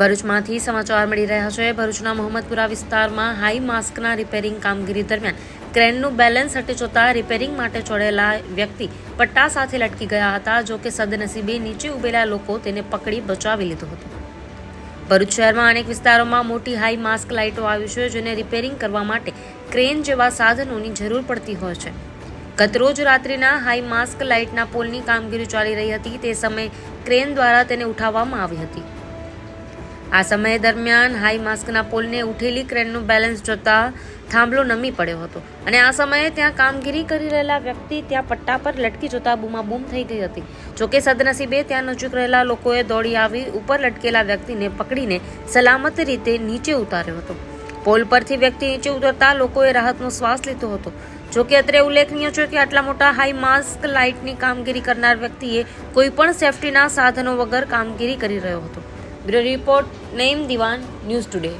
ભરૂચમાંથી સમાચાર મળી રહ્યા છે. ભરૂચના મોહમ્મદપુરા વિસ્તારમાં હાઈ માસ્કના રિપેરિંગ કામગીરી દરમિયાન ક્રેનનું બેલેન્સ હટી જતા રિપેરિંગ માટે ચડેલા વ્યક્તિ પટ્ટા સાથે લટકી ગયા હતા. જો કે સદનસીબે નીચે ઉભેલા લોકો તેને પકડી બચાવી લીધો હતો. ભરૂચ શહેરમાં અનેક વિસ્તારોમાં મોટી હાઈ માસ્ક લાઇટો આવી છે, જેને રિપેરિંગ કરવા માટે ક્રેન જેવા સાધનોની જરૂર પડતી હોય છે. ગતરોજ રાત્રિના હાઈ માસ્ક લાઇટના પોલની કામગીરી ચાલી રહી હતી. તે સમયે ક્રેન દ્વારા તેને ઉઠાવવામાં આવી હતી. આ સમય દરમિયાન હાઈ માસ્કના પોલને ઉઠેલી ક્રેનનું બેલેન્સ જોતા થાંભલો નમી પડ્યો હતો. અને આ સમયે ત્યાં કામગીરી કરી રહેલા વ્યક્તિ ત્યાં પટ્ટા પર લટકી જોતાં બૂમાબૂમ થઈ ગઈ હતી. જોકે સદનસીબે ત્યાં નજીક રહેલા લોકોએ દોડી આવી ઉપર લટકેલા વ્યક્તિને પકડીને સલામત રીતે નીચે ઉતાર્યો હતો. પોલ પરથી વ્યક્તિ નીચે ઉતરતા લોકોએ રાહતનો શ્વાસ લીધો હતો. જોકે અત્રે ઉલ્લેખનીય છે કે આટલા મોટા હાઈ માસ્ક લાઇટની કામગીરી કરનાર વ્યક્તિએ કોઈ પણ સેફટીના સાધનો વગર કામગીરી કરી રહ્યો હતો. બ્યુરો રિપોર્ટ નઈમ દિવાન ન્યૂઝ ટુડે.